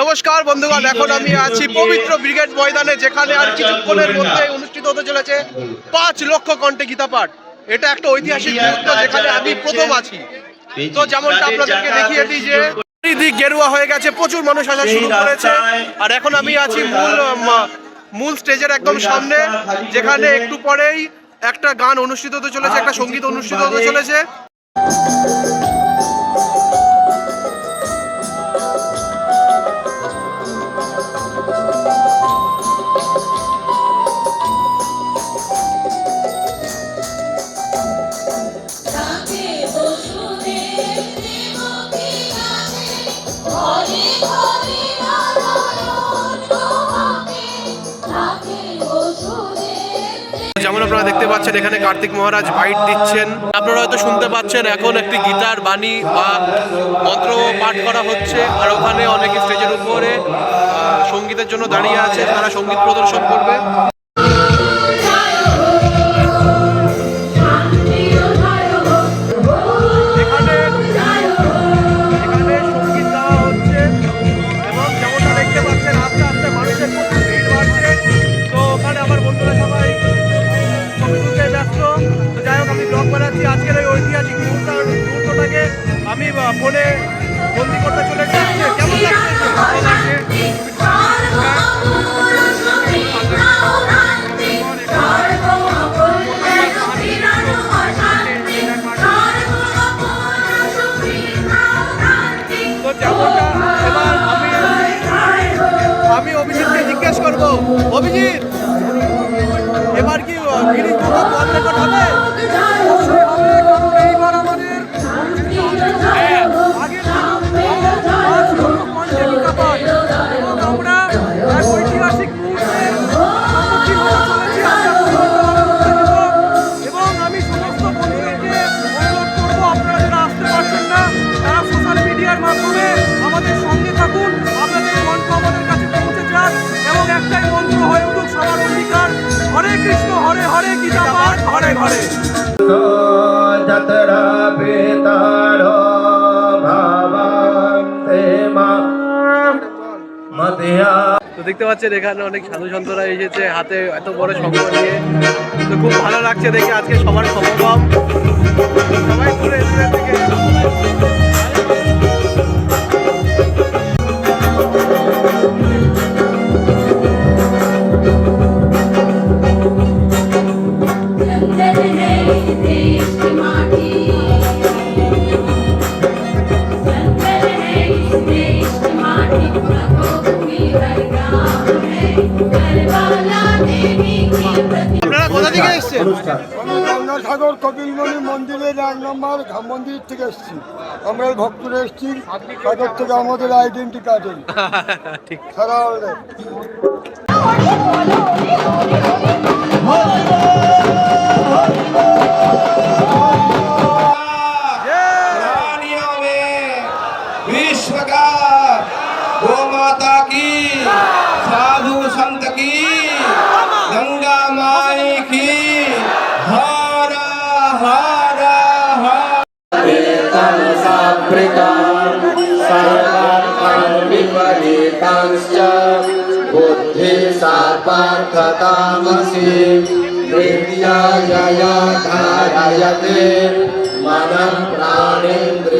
নমস্কার বন্ধুগণ এখন আমি আছি পবিত্র ব্রিগেড ময়দানে যেখানে আর কিছুক্ষণের মধ্যে অনুষ্ঠিত হতে চলেছে পাঁচ লক্ষ কণ্ঠে গীতা পাঠ। এটা একটা ঐতিহাসিক মুহূর্ত যেখানে আমি প্রথম আছি। তো যেমনটা আপনাদেরকে দেখিয়ে দিই যে চারিদিক গেরুয়া হয়ে গেছে প্রচুর মানুষ আসা শুরু করেছে। আর এখন আমি আছি মূল মূল স্টেজের একদম সামনে যেখানে একটু পরেই একটা গান অনুষ্ঠিত হতে চলেছে একটা সংগীত অনুষ্ঠিত হতে চলেছে। যেমন আপনারা দেখতে পাচ্ছেন, এখানে কার্তিক মহারাজ বাইট দিচ্ছেন। আপনারা হয়তো শুনতে পাচ্ছেন, এখন একটি গীতার বাণী বা মন্ত্র পাঠ করা হচ্ছে, আর ওখানে অনেক স্টেজের উপরে সঙ্গীতের জন্য দাঁড়িয়ে আছে, তারা সংগীত প্রদর্শন করবে। ফোনে বন্দি করতে চলে যাচ্ছি কেমন আমি অভিজিৎকে অভিজিৎ এবার কি গিরিশ হবে? দেখতে পাচ্ছেন, এখানে অনেক সাধু সন্তরা এসেছে হাতে এত বড় সম্ভব নিয়ে। তো খুব ভালো লাগছে দেখে, আজকে সবার সমাগম সবাই ঘুরে থেকে এসেছেন গঙ্গাসাগর কপিলমণি মন্দিরের এক নম্বর মন্দির থেকে এসেছি। আমরা ভক্তরা এসেছি তাদের থেকে আমাদের আইডেন্টি কার্ড ঠিক। সারা विपरीतांश्च बुद्धिसापार्थतामसि हृदयाय धारयते मनः प्राणेन्द्रियक्रियाः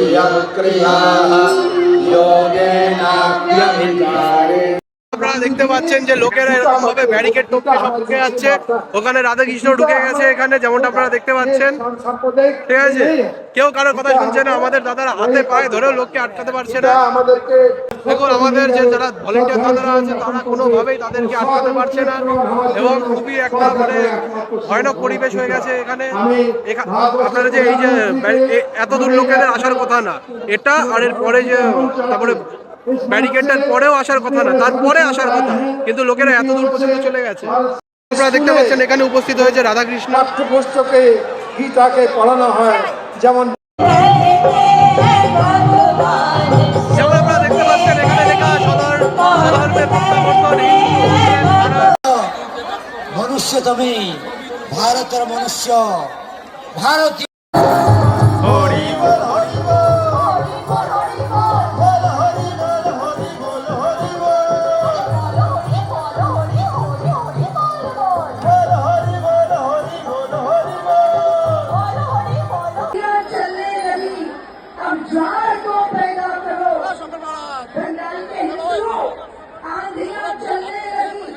দেখতে পাচ্ছেন যে লোকেরা এরকম ভাবে ব্যারিকেড টপকে সব ঢুকে যাচ্ছে। ওখানে রাধা কৃষ্ণ ঢুকে গেছে এখানে, যেমনটা আপনারা দেখতে পাচ্ছেন। ঠিক আছে? কেউ কারোর কথা শুনছে না, আমাদের দাদারা হাতে পায়ে ধরেও লোককে আটকাতে পারছে না। দেখুন, আমাদের যে যারা ভলেন্টিয়ার দাদারা আছে, তারা কোনোভাবেই তাদেরকে আটকাতে পারছে না এবং খুবই একটা মানে ভয়ানক পরিবেশ হয়ে গেছে এখানে। এখা- আপনারা যে এই যে এত দূর লোকেদের আসার কথা না, এটা আর এর পরে যে তারপরে ব্যারিকেডটার পরেও আসার কথা না তারপরে আসার কথা কিন্তু লোকেরা এত দূর পর্যন্ত চলে গেছে। আপনারা দেখতে পাচ্ছেন এখানে উপস্থিত হয়েছে রাধাকৃষ্ণ। পাঠ্যপুস্তকে গীতাকে পড়ানো হয় যেমন যেমন আপনারা দেখতে পাচ্ছেন এখানে লেখা সদর সদর্ভে মনুষ্য তুমি ভারতের মনুষ্য ভারতীয় लो आंधियां चलने लगी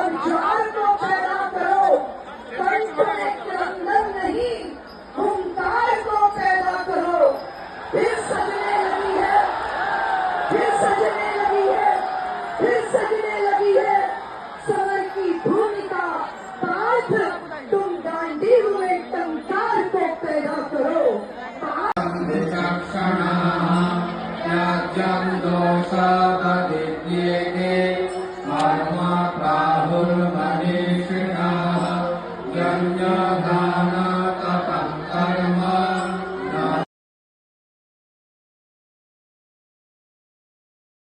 अब जान